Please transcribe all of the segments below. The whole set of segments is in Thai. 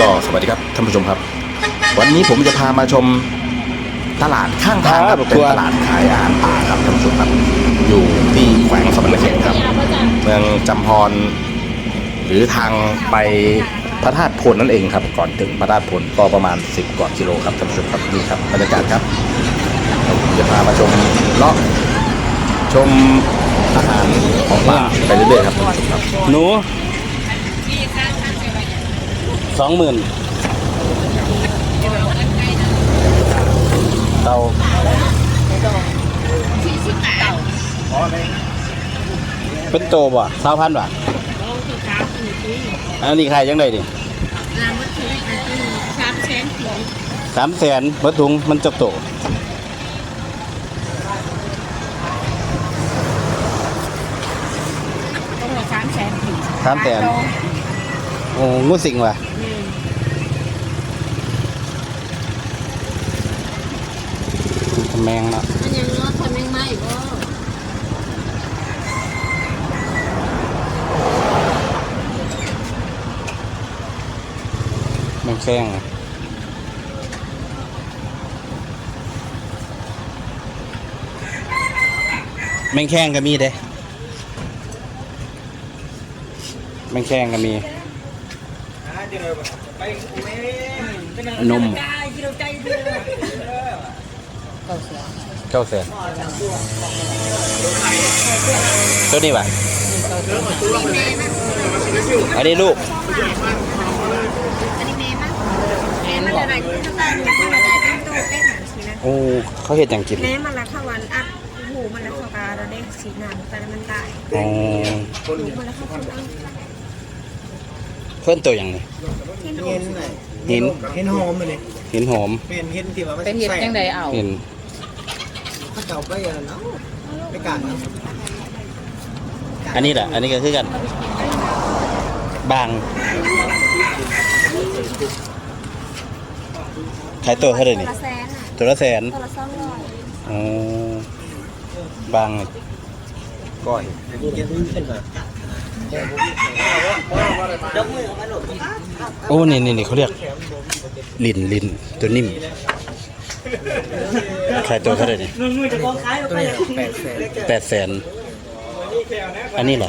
ก็สวัสดีครับท่านผู้ชมครับ วันนี้ผมจะพามาชมตลาดข้างทางครับครับเป็นตลาดขายอาหารป่าครับท่านผู้ชมครับ อยู่ที่แขวงสมณเขตครับ เมืองจำพร หรือทางไปพระธาตุพนนั่นเองครับ ก่อนถึงพระธาตุพนก็ประมาณ 10กว่ากิโลครับท่านผู้ชมครับนี่ครับบรรยากาศครับผมจะพามาชมเลาะชมอาหารของป่าไปเรื่อยๆครับท่านผู้ชมครับหนู สองหมื่นเตาเป็นโตบ่สาวพันบ่อันนี้ขายยังไงดิน้ำมันคือสามแสนถึงสามแสนวัตถุงมันจบโตต้องเลยสามแสนถึงสามแสนโอ้งูสิงว่ะทำ แมงเนาะมันยังน้อยทำยังไม่บ่แมงแข้งอะแมงแข้งก็มีเด้แมงแข้งก็มีนมเก้าแสนตัวนี้ป่ะอันนี้ลูก อันนี้แม่มั้งแม่มันอะไรที่ตาอยู่ที่อะไรเป็นโตเป็นหนังสีนะโอ้เขาเห็ดอย่างกินแม่มันละข้าวันอัดหูมันละข้าวกาเราได้สีน้ำแต่มันตายอ๋อหูมันละข้าวคนอังเพิ่นตัวอย่างนี้ที่นเห็นมไหนหินเห็นหอมมาเลย หินหอมเป็นเห็นที่ว่ามันเป็นเห็ดจังไดเอาเห็นถ้าเก่าไปอะเนาะไปกาดเนาะอันนี้แหละอันนี้ก็คือกันบางขายตัวเท่าไหร่นี่ละแสนอะตัวละแสนตัวละสองร้อยอ๋อบางก้อยเห็นเป็นแบบโอ้นี่นี่นี่เขาเรียก ลินลินตัวนิ่มขายตัวเท่าไหร่นี่ตัวนี้แปดแสนแปดแสนอันนี้เหรอ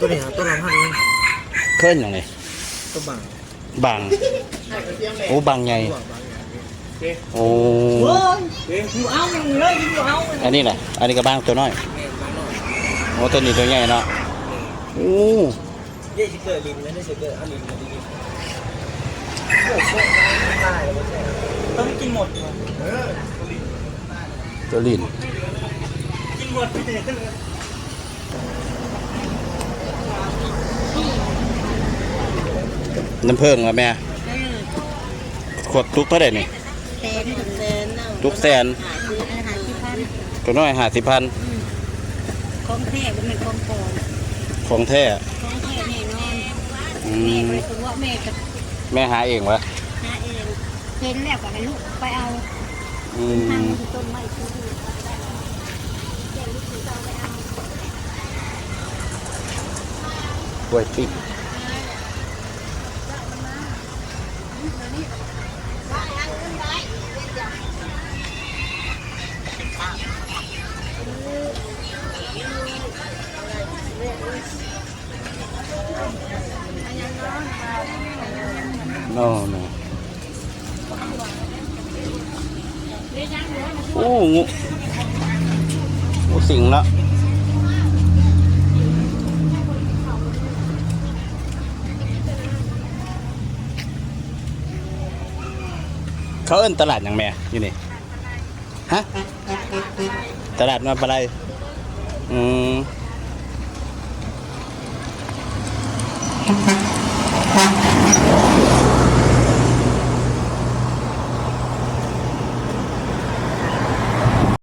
ตัวนี้ตัวละพันเคลื่อนอย่างไรตัวบังบางโอ้บางใหญ่โอ้อันนี้แหละอันนี้ก็บางตัวน้อยโอ้ตัวนี้ตัวใหญ่เนาะโอ้เยี่ยชิเกอร์ลินไม่ได้ชิเกอร์อาลินมาดี ต้องกินหมดตัวลินกินหมดไม่ได้น้ำเพิ่งอะแม่ ขวดทุกเท่าไหร่นี่แสนถึงแสนเนาะทุกแสนหาซื้ออาหารที่พันตัวน้อยห้าสิบพันของแท้บ่แม่นของปลอมของแท้ของแท้แน่นอนอืแม่มไปถึงว่าแม่กับ แม่หาเองวะหาเองเห็นแล้วก็ให้ลูกไปเอาอืทางมที่ต้นไม้ที่ดีเดี๋ยวลูกจะเอาไปเอากล้วยปิ้งโน่นโอ้งูงูสิงละเขาเอิ้นตลาดหยังแม่อยู่นี่ฮะตลาดมาปลาไหลอืม